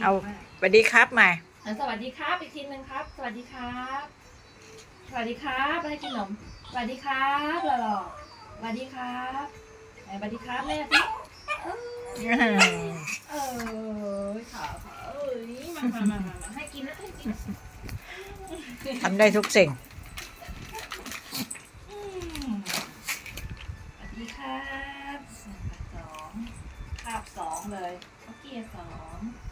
เอาสวัสดีครับใหม่อะสวัสดีครับอีกทีหนึ่งครับ สวัสดีครับ สวัสดีครับไปกินขนมสวัสดีครับหล่อๆสวัสดีครับไหนสวัสดีครับแม่สิเออเออขาวขาวเอ้ยมามามามามาให้กินนะให้กินนะทำได้ทุกสิ่งอืมสวัสดีครับสองคาบสองเลยโอเคสองเหลือหนึ่ง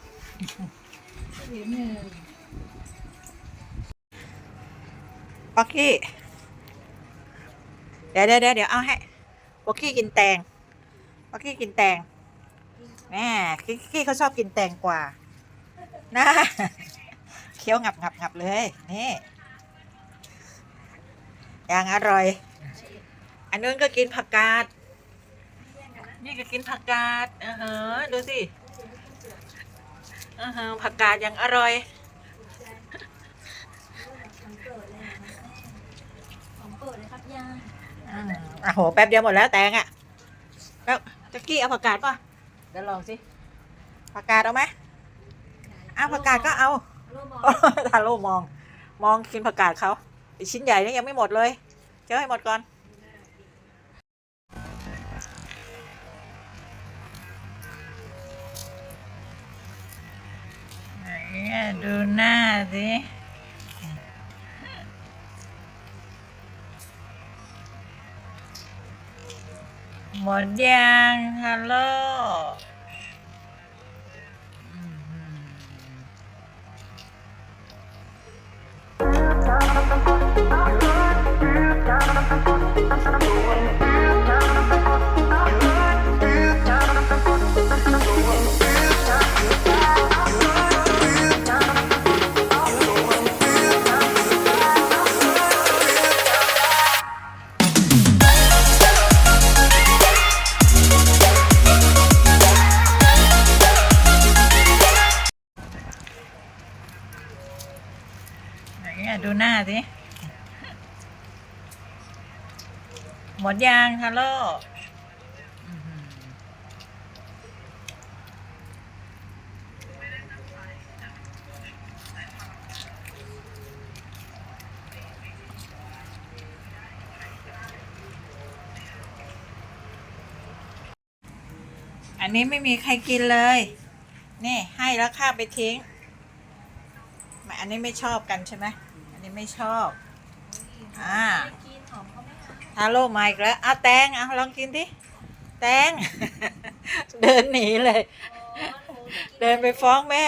ป๊อกกี้เดี๋ยวเดี๋ยวเดี๋ยวเอาให้ป๊อกกี้กินแตงป๊อกกี้กินแตงแม่กี้กี้เขาชอบกินแตงกว่านะเคี้ยวงับงับงับเลยนี่อย่างอร่อย อันนู้นก็กินผักกาด นี่ก็กินผักกาดเออฮะดูสิ ผักกาดอย่างอร่อย ของเปิดเลยครับยายอืมอะโห แป๊บเดียวหมดแล้วแตงอะแล้วจักกี้เอาผักกาดป่ะเดี๋ยวลองสิผักกาดเอาไหมเอาผักกาดก็เอารูปบอลทาโร่มอง มองกินผักกาดเขาไอ้ชิ้นใหญ่นี่ยังไม่หมดเลยเจ้าให้หมดก่อน ไหนอะดูหน้าสิหมดยังฮัลโหลอืม นอะดูหน้าสิ หมดยางฮัลโหลอันนี้ไม่มีใครกินเลย นี่ให้แล้วข้าไปทิ้ง อันนี้ไม่ชอบกันใช่ไหมอันนี้ไม่ชอบ อ่าไม่กินหอมเขาไหมคะฮัลโหลมาอีกแล้วเอาแตงเอาลองกินดิแตง เดินหนีเลยอ๋อหนูจะกินเดินไปฟ้องแม่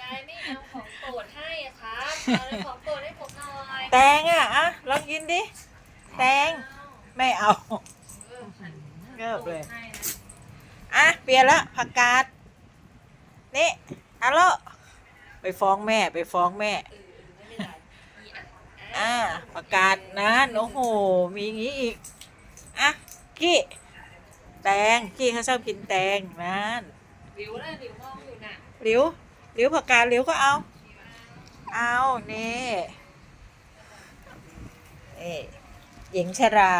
ยายไม่เอาของโปรดให้อะครับเอาเลยของโปรดให้ผมหน่อยแตงอะอะลองกินดิ แตง ไม่เอาเออหันเกิบเลยให้นะอะ เปลี่ยนละผักกาด นี่ฮัลโหลไป ฟ้องแม่ ไปฟ้องแม่เออไม่เป็นไรมีอะอ่าผักกาดนะโอ้โห มีอย่างนี้อีก อะ กี้ แตง กี้เขาชอบกินแตงนั่นหลิวนะหลิวมองอยู่น่ะหลิวหลิวผักกาดหลิวก็เอา เอานี่เอ๊หญิงชรา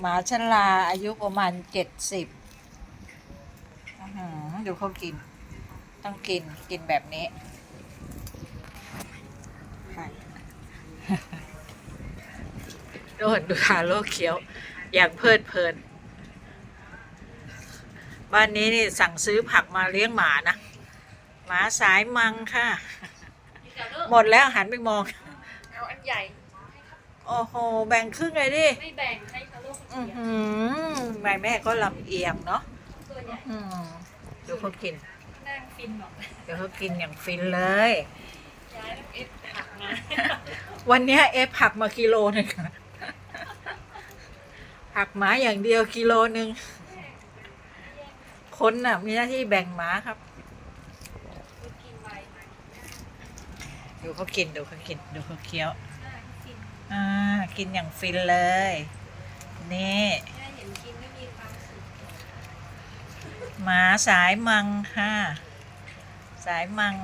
หมาชราอายุประมาณเจ็ดสิบดูเขากิน ต้องกินกินแบบนี้ค่ะโดนดูทาโลกเคี้ยว อย่างเพลิดเพลิน บ้านนี้นี่สั่งซื้อผักมาเลี้ยงหมานะ หมาสายมังค่ะพี่จะเลิกหมดแล้วหันไปมอง เอาอันใหญ่ โอ้โห แบ่งครึ่งเลยดิ ไม่แบ่งให้เขาลูกอืเสีอยหือแม่แม่ก็ลำเอียงเนาะตัวใหญ่อืมดูเขากินนั่ง ฟินบอกเดี๋ยวเขากินอย่างฟินเลย ย้ายเอ็ดผักมาวันเนี้ยเอฟผักมากิโลหนึงค่ะผักหมาอย่างเดียวกิโลหนึ่งคนน่ะ มีหน้าที่แบ่งหมาครับกินใบดูเขากินดูเขากินดูเขาเคี้ยวน่าฟินอ่า กินอย่างฟินเลย นี่แม่เห็นกินไม่มีความสุข หมาสายมังค่ะ สายมัง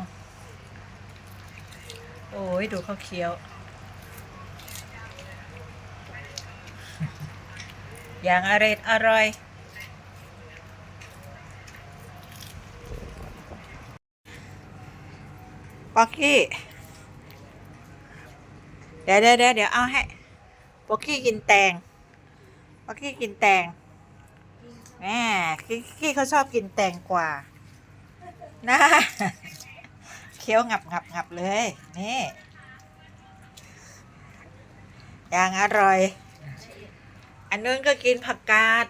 โอ้ย ดูเขาเคี้ยว อย่างอร่อยอร่อยป๊อกกี้ เดี๋ยวเดี๋ยวเดี๋ยวเดี๋ยวเอาให้ป๊อกกี้กินแตงป๊อกกี้กินแตงแม่กี้กี้เขาชอบกินแตงกว่า นะเคี้ยวงับงับงับเลย นี่อย่างอร่อย อันนู้นก็กินผักกาด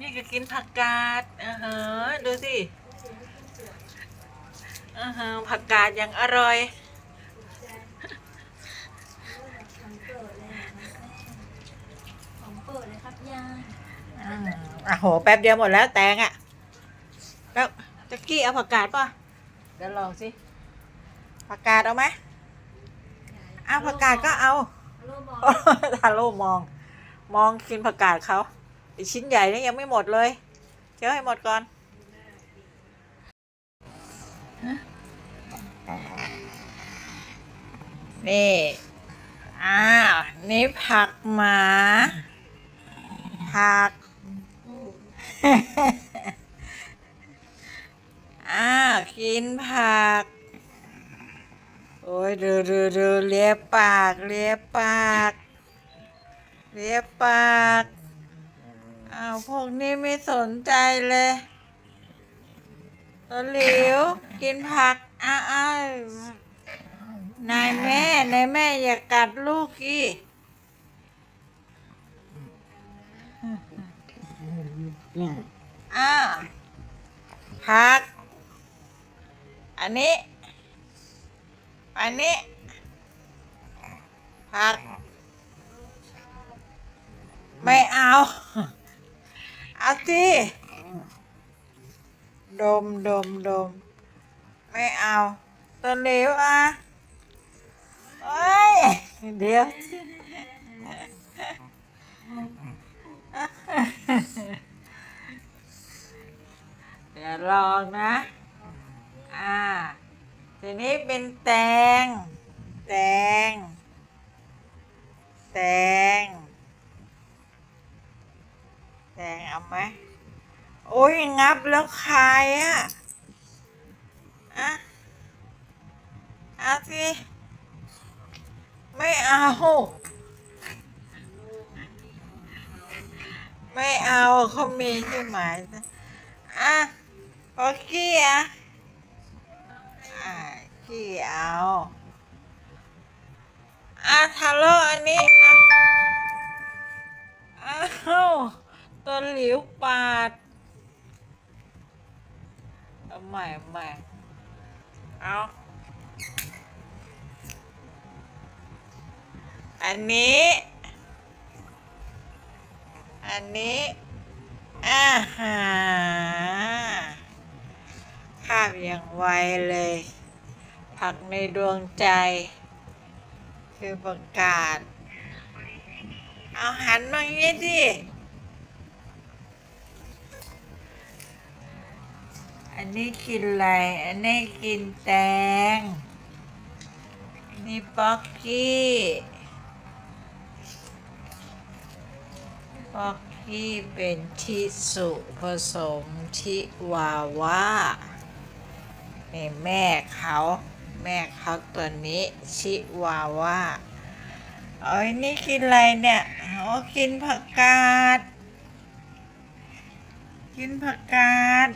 นี่ก็กินผักกาดเออฮะดูสิเออฮะผักกาดอย่างอร่อยของเปิดเลยครับยายอืมอะโห แป๊บเดียวหมดแล้วแตงอะ แล้วจะกี้เอาผักกาดป่ะเดี๋ยวลองสิผักกาดเอาไหมเอาผักกาดก็เอาโลบอกทาโร่มอง มองกินผักกาดเขาไอชิ้นใหญ่นี่ยังไม่หมดเลยเจ้าให้หมดก่อนนี่อ้าวนี่ผักหมาผัก โอ้ยดูดูดูเลียปากเลียปากเลียปากอ้าวพวกนี้ไม่สนใจเลยตัวหลิวกินผักอ้าวอ้าวนายแม่นายแม่อย่ากัดลูกอีอ้าวผัก อันนี้ อันนี้ผักไม่เอา เอาสิดมดมดม ไม่เอาตัวเหลวอะเอ้ย เดี๋ยวเดี๋ยวลองนะอ่า ทีนี้เป็นแตง แตง แตง แตงเอาไหมโอ้ยงับแล้วคายอะอะเอาสิไม่เอา ไม่เอาเขามีใช่ไหมอะโอเคอะ ขี้เอาอะทาโร่อันนี้อะอ้าวตัวหลิวปาดใหม่ใหม่เอาอันนี้ อันนี้อาฮะภาพอย่างไวเลย ผักในดวงใจ คือประกาศ เอาหันมางี้ดิอันนี้กินอะไร อันนี้กินแตง นี่ป๊อกกี้ป๊อกกี้เป็นชิสุผสมชิวาว่านี่แม่เขา แม่เขาตัวนี้ชิวาว่าเอ้ยนี่กินอะไรเนี่ยโอ๋อกินผักกาด กินผักกาด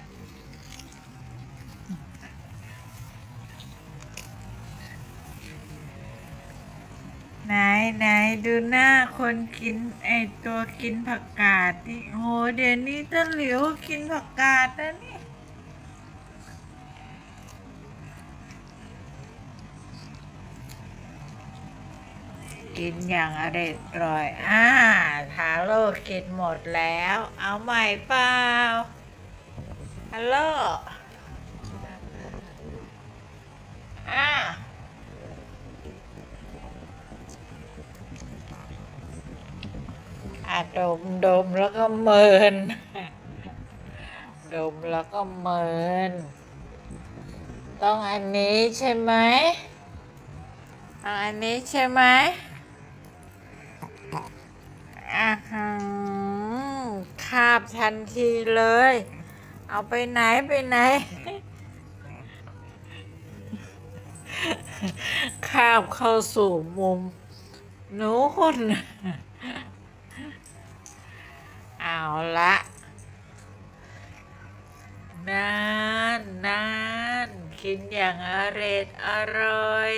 ไหนไหนดูหน้าคนกินไอตัวกินผักกาดนี่โหเดี๋ยวนี้ต้นหลิวกินผักกาดนะนี่ กินอย่างอร่อยร่อยอ่าทาโร่กินหมดแล้ว เอาใหม่เปล่าฮัลโหลอ่าอะดมดมแล้วก็เมิน ดมแล้วก็เมิน ต้องอันนี้ใช่ไหมเอาอันนี้ใช่ไหม คาบทันทีเลย เอาไปไหนไปไหนข้ามเข้าสู่มุมนู้นเอาละนานนานกินอย่างอร็ดอร่อย